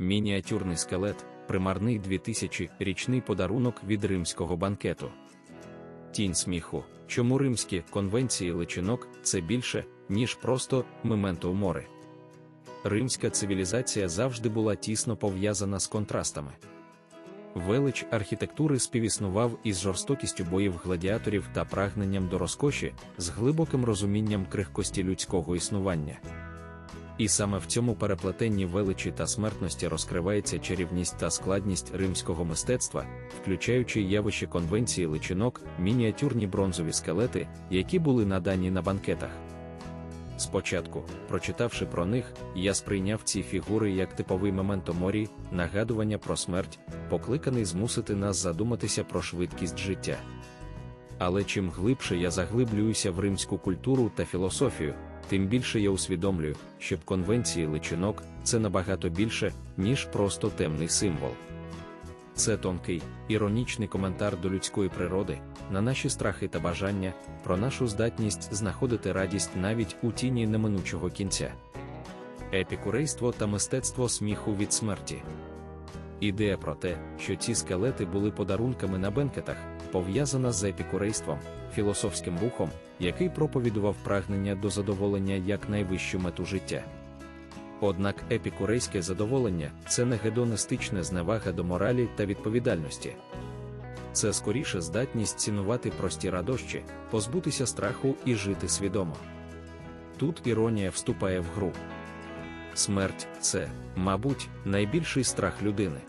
Мініатюрний скелет, примарний 2000 річний подарунок від римського банкету. Тінь сміху. Чому римські конвенції личинок це більше, ніж просто мементо мори. Римська цивілізація завжди була тісно пов'язана з контрастами. Велич архітектури співіснував із жорстокістю боїв гладіаторів та прагненням до розкоші, з глибоким розумінням крихкості людського існування. І саме в цьому переплетенні величі та смертності розкривається чарівність та складність римського мистецтва, включаючи явище конвенції личинок, мініатюрні бронзові скелети, які були надані на банкетах. Спочатку, прочитавши про них, я сприйняв ці фігури як типовий моменто морі, нагадування про смерть, покликаний змусити нас задуматися про швидкість життя. Але чим глибше я заглиблююся в римську культуру та філософію, тим більше я усвідомлюю, що в конвенції личинок це набагато більше, ніж просто темний символ. Це тонкий, іронічний коментар до людської природи, на наші страхи та бажання, про нашу здатність знаходити радість навіть у тіні неминучого кінця. Епікурейство та мистецтво сміху від смерті. Ідея про те, що ці скелети були подарунками на бенкетах, пов'язана з епікурейством, філософським рухом, який проповідував прагнення до задоволення як найвищу мету життя. Однак епікурейське задоволення це не гедонистична зневага до моралі та відповідальності. Це скоріше здатність цінувати прості радощі, позбутися страху і жити свідомо. Тут іронія вступає в гру. Смерть це, мабуть, найбільший страх людини.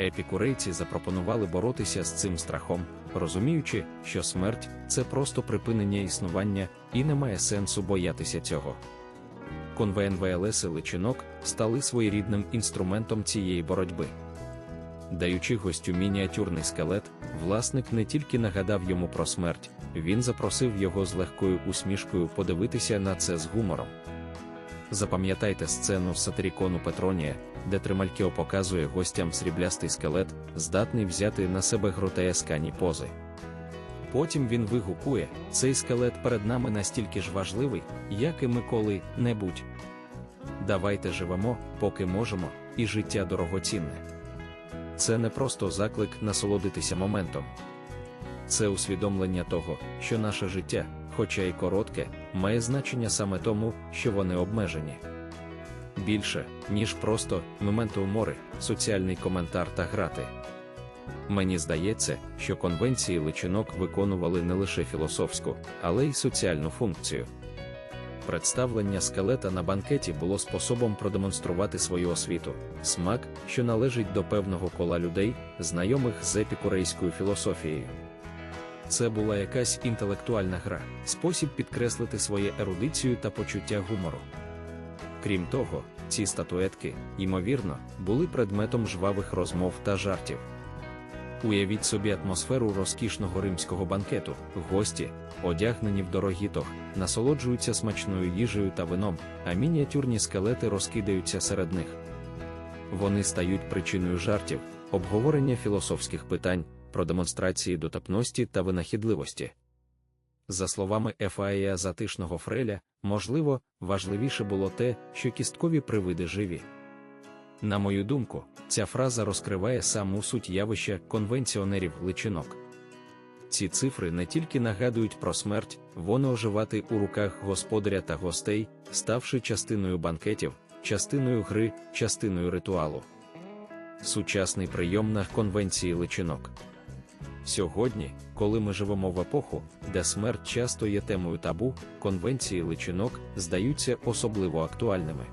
Епікурейці запропонували боротися з цим страхом, розуміючи, що смерть це просто припинення існування і немає сенсу боятися цього. Конвенвлс личинок стали своєрідним інструментом цієї боротьби. Даючи гостю мініатюрний скелет, власник не тільки нагадав йому про смерть, він запросив його з легкою усмішкою подивитися на це з гумором. Запам'ятайте сцену з сатирікону Петронія, де Трималькіо показує гостям сріблястий скелет, здатний взяти на себе гротескані пози. Потім він вигукує: цей скелет перед нами настільки ж важливий, як і ми коли-небудь. Давайте живемо, поки можемо, і життя дорогоцінне. Це не просто заклик насолодитися моментом. Це усвідомлення того, що наше життя, хоча й коротке, має значення саме тому, що вони обмежені. Більше, ніж просто мементо мори, соціальний коментар та грати. Мені здається, що конвенції личинок виконували не лише філософську, але й соціальну функцію. Представлення скелета на банкеті було способом продемонструвати свою освіту, смак, що належить до певного кола людей, знайомих з епікурейською філософією. Це була якась інтелектуальна гра, спосіб підкреслити своє ерудицію та почуття гумору. Крім того, ці статуетки, ймовірно, були предметом жвавих розмов та жартів. Уявіть собі атмосферу розкішного римського банкету, гості, одягнені в дорогі тох, насолоджуються смачною їжею та вином, а мініатюрні скелети розкидаються серед них. Вони стають причиною жартів, обговорення філософських питань, про демонстрації дотепності та винахідливості. За словами Ефаїя затишного Фреля, можливо, важливіше було те, що кісткові привиди живі. На мою думку, ця фраза розкриває саму суть явища конвенціонерів личинок. Ці цифри не тільки нагадують про смерть, вони оживати у руках господаря та гостей, ставши частиною банкетів, частиною гри, частиною ритуалу. Сучасний прийом на конвенції личинок. Сьогодні, коли ми живемо в епоху, де смерть часто є темою табу, конвенції личинок здаються особливо актуальними.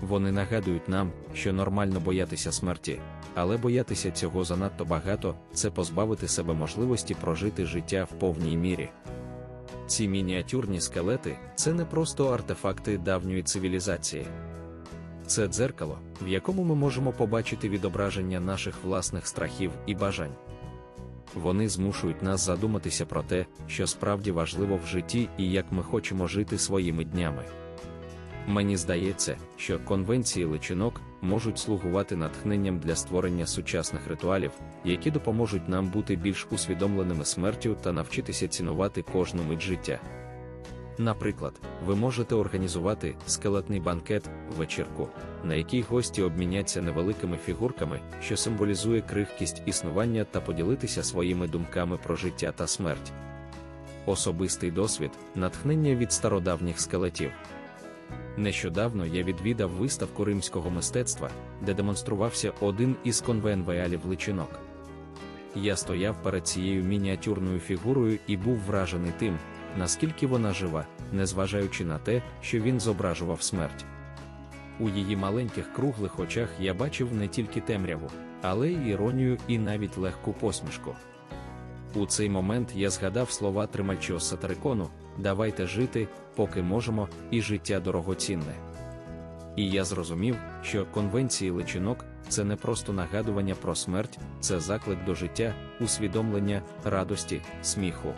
Вони нагадують нам, що нормально боятися смерті, але боятися цього занадто багато це позбавити себе можливості прожити життя в повній мірі. Ці мініатюрні скелети це не просто артефакти давньої цивілізації. Це дзеркало, в якому ми можемо побачити відображення наших власних страхів і бажань. Вони змушують нас задуматися про те, що справді важливо в житті і як ми хочемо жити своїми днями. Мені здається, що конвенції личинок можуть слугувати натхненням для створення сучасних ритуалів, які допоможуть нам бути більш усвідомленими смертю та навчитися цінувати кожну мить життя. Наприклад, ви можете організувати скелетний банкет вечірку, на якій гості обміняться невеликими фігурками, що символізує крихкість існування та поділитися своїми думками про життя та смерть. Особистий досвід натхнення від стародавніх скелетів. Нещодавно я відвідав виставку римського мистецтва, де демонструвався один із конвенвеалів личинок. Я стояв перед цією мініатюрною фігурою і був вражений тим, наскільки вона жива, незважаючи на те, що він зображував смерть. У її маленьких круглих очах я бачив не тільки темряву, але й іронію і навіть легку посмішку. У цей момент я згадав слова тримачо сатарикону давайте жити, поки можемо, і життя дорогоцінне. І я зрозумів, що конвенції личинок це не просто нагадування про смерть, це заклик до життя, усвідомлення, радості, сміху.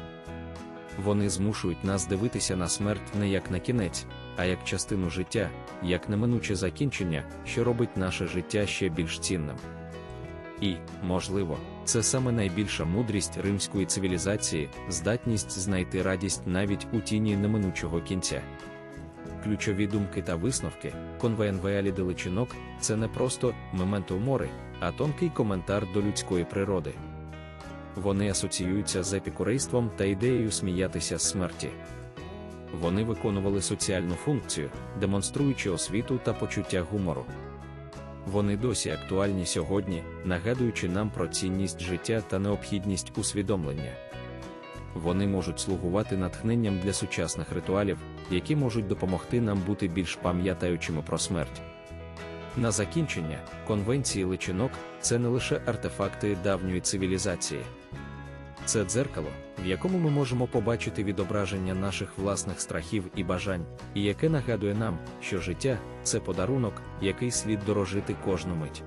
Вони змушують нас дивитися на смерть не як на кінець, а як частину життя, як неминуче закінчення, що робить наше життя ще більш цінним. І, можливо, це саме найбільша мудрість римської цивілізації, здатність знайти радість навіть у тіні неминучого кінця. Ключові думки та висновки, конвенвеалі личинок це не просто мементо мори, а тонкий коментар до людської природи. Вони асоціюються з епікурейством та ідеєю сміятися з смерті. Вони виконували соціальну функцію, демонструючи освіту та почуття гумору. Вони досі актуальні сьогодні, нагадуючи нам про цінність життя та необхідність усвідомлення. Вони можуть слугувати натхненням для сучасних ритуалів, які можуть допомогти нам бути більш пам'ятаючими про смерть. На закінчення, конвенції личинок це не лише артефакти давньої цивілізації. Це дзеркало, в якому ми можемо побачити відображення наших власних страхів і бажань, і яке нагадує нам, що життя це подарунок, який слід дорожити кожну мить.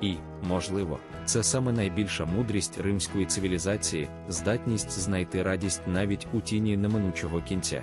І, можливо, це саме найбільша мудрість римської цивілізації, здатність знайти радість навіть у тіні неминучого кінця.